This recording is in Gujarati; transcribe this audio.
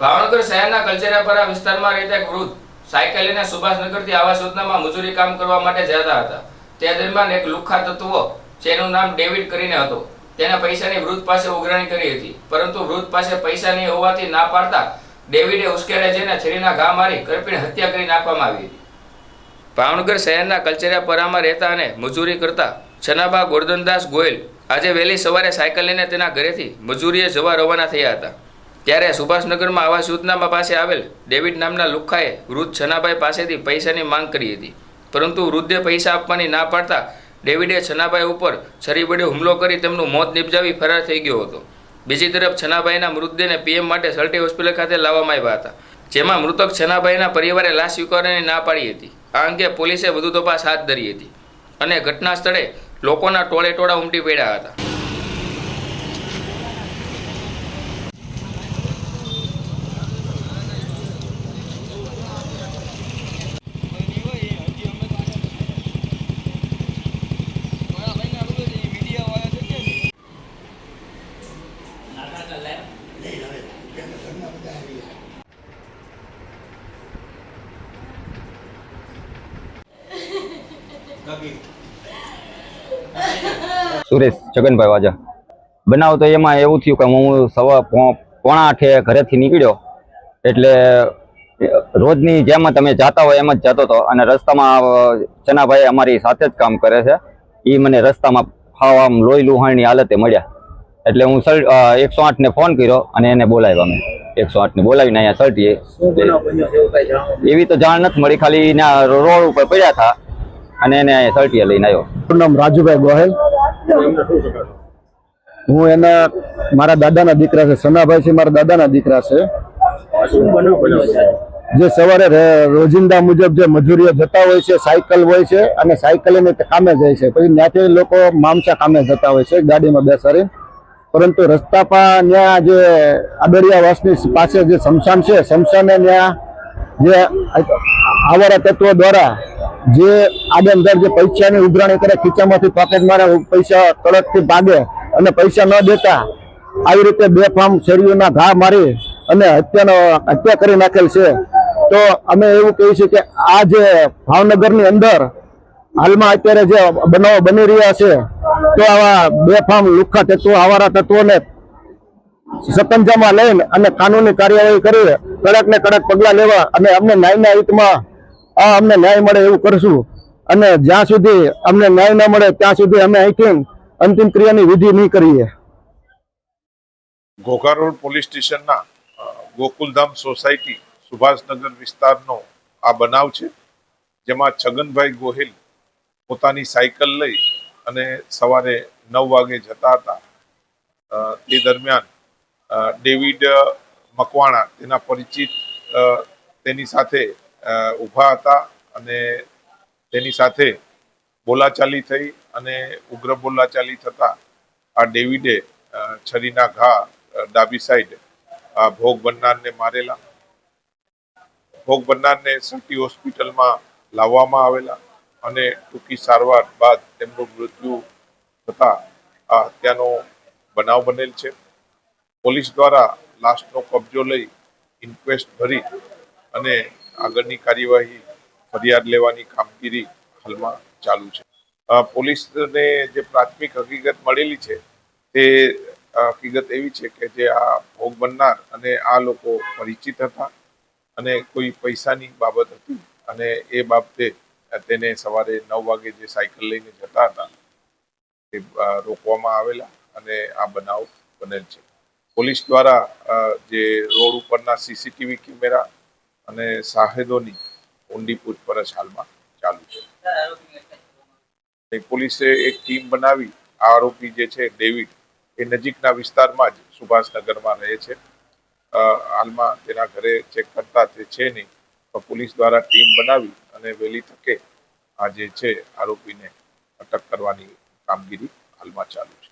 ભાવનગર શહેરના કલચેરાપરા વિસ્તારમાં રહેતા એક વૃદ્ધ સાયકલ લઈને સુભાષનગરથી આવાસ યોજનામાં મજૂરી કામ કરવા માટે જતા હતા. તે દરમિયાન એક લુખ્ખા તત્વ, જેનું નામ ડેવિડ કરીને હતો, તેના પૈસાની વૃદ્ધ પાસે ઉઘરાણી કરી હતી. પરંતુ વૃદ્ધ પાસે પૈસા નહીં હોવાથી ના પાડતા ડેવિડે ઉશ્કેરે જઈને છરીના ઘા મારી કરપીને હત્યા કરી નાખવામાં આવી હતી. ભાવનગર શહેરના કલચેરાપરામાં રહેતા અને મજૂરી કરતા છનાબા ગોરધનદાસ ગોયલ આજે વહેલી સવારે સાયકલ લઈને તેના ઘરેથી મજૂરીએ જવા રવાના થયા હતા. ત્યારે સુભાષનગરમાં આવાસ યોજનામાં પાસે આવેલ ડેવિડ નામના લુખ્ખાએ વૃદ્ધ છનાભાઈ પાસેથી પૈસાની માંગ કરી હતી. પરંતુ વૃદ્ધે પૈસા આપવાની ના પાડતા ડેવિડે છનાભાઈ ઉપર છરી વડે હુમલો કરી તેમનું મોત નિપજાવી ફરાર થઈ ગયો હતો. બીજી તરફ છનાભાઈના મૃતદેહને પીએમ માટે સલટી હોસ્પિટલ ખાતે લાવવામાં આવ્યા હતા, જેમાં મૃતક છનાભાઈના પરિવારે લાશ સ્વીકારવાની ના પાડી હતી. આ અંગે પોલીસે વધુ તપાસ હાથ ધરી હતી અને ઘટના સ્થળે લોકોના ટોળે ટોળા ઉમટી પડ્યા હતા. સુરેશ છગનભાઈ વાજા. બનાવ તો એમાં એવું થયું કે હું સવા પોણા આઠે ઘરેથી નીકળ્યો. એટલે રોજની જેમ તમે જાતા હોય એમ જ જતો હતો. અને રસ્તામાં ચનાભાઈ અમારી સાથે જ કામ કરે છે. એ મને રસ્તામાં ખાવા આમ લોહી લુહાણની હાલતે મળ્યા. એટલે હું સર એકસો આઠને ફોન કર્યો અને એને બોલાવ્યા મેં એકસો આઠને બોલાવીને અહીંયા સર્ટીએ એવી તો જાણ નથી મળી. ખાલી રોડ ઉપર પડ્યા હતા. અને એને સર્ટીએ લઈને આવ્યો. નામ રાજુભાઈ ગોહેલ. હું એના, મારા દાદાના દીકરા છે, સનાભાઈ છે, મારા દાદાના દીકરા છે. જે સવારે રોજિંદા મુજબ જે મજૂરીઓ જતા હોય છે, સાયકલ હોય છે, અને સાયકલ લઈને તે કામે જાય છે. પછી ત્યાંથી લોકો મામસા કામે જતા હોય છે, ગાડીમાં બેસાડી. પરંતુ રસ્તા પર ત્યાં જે આદરિયાવાસની પાસે જે શમશાન છે, શમશાને ત્યાં જે આવારા તત્વો દ્વારા જે અંદર જે પૈસાની ઉઘરાણી કરે, ખીચામાંથી પોકેટ મારે પૈસા તળકથી ભાગે અને પૈસા ન દેતા, આવી રીતે બેફામ શેરીઓના ઘા મારી અને હત્યાનો હત્યા કરી નાખેલ છે. તો અમે એવું છીએ કે આ જે ભાવનગરની અંદર હાલમાં અત્યારે જે બનાવો બની રહ્યા છે, તો આવા બેફામ લુખ્ખા તત્વો, આવારા તત્વોને સતંજામાં લઈને અને કાનૂની કાર્યવાહી કરી કડક ને કડક પગલા લેવા અને અમને ન્યાયના હિતમાં આ અમને ન્યાય મળે એવું કરશું. અને જ્યાં સુધી અમને ન્યાય ન મળે, ત્યાં સુધી અમે અહીંથી અંતિમ ક્રિયાની વિધિ નહીં કરીએ. ઘોઘા રોડ પોલીસ સ્ટેશનના ગોકુલધામ સોસાયટી સુભાષનગર વિસ્તારનો આ બનાવ છે, જેમાં છગનભાઈ ગોહિલ પોતાની સાયકલ લઈ અને સવારે નવ વાગે જતા હતા. તે દરમિયાન ડેવિડ મકવાણા, તેના પરિચિત તેની સાથે ઊભા હતા અને તેની સાથે બોલાચાલી થઈ અને ઉગ્ર બોલાચાલી થતા આ ડેવિડે છરીના ઘા ડાબી સાઈડ, આ ભોગ બનનારને મારેલા. ભોગ બનનારને સટી હોસ્પિટલમાં લાવવામાં આવેલા અને ટૂંકી સારવાર બાદ તેમનું મૃત્યુ થતા આ હત્યાનો બનાવ બનેલ છે. પોલીસ દ્વારા લાશનો કબજો લઈ ઇન્ક્વેસ્ટ ભરી અને આગળની કાર્યવાહી ફરિયાદ લેવાની કામગીરી હાલમાં ચાલુ છે. પોલીસને જે પ્રાથમિક હકીકત મળેલી છે તે હકીકત એવી છે કે જે આ ભોગ બનનાર અને આ લોકો પરિચિત હતા અને કોઈ પૈસાની બાબત હતી અને એ બાબતે તેને સવારે નવ વાગે જે સાયકલ લઈને જતા હતા તે રોકવામાં આવેલા અને આ બનાવ બનેલ છે. પોલીસ દ્વારા જે રોડ ઉપરના સીસીટીવી કેમેરા અને સાહેદોની ઊંડી પૂછપરછ હાલમાં ચાલુ છે. પોલીસે એક ટીમ બનાવી, આ આરોપી જે છે, ડેવિડ, એ નજીકના વિસ્તારમાં જ સુભાષનગરમાં રહે છે. હાલમાં તેના ઘરે ચેક કરતા તે છે નહીં તો પોલીસ દ્વારા ટીમ બનાવી અને વહેલી તકે આ જે છે, આરોપીને અટક કરવાની કામગીરી હાલમાં ચાલુ છે.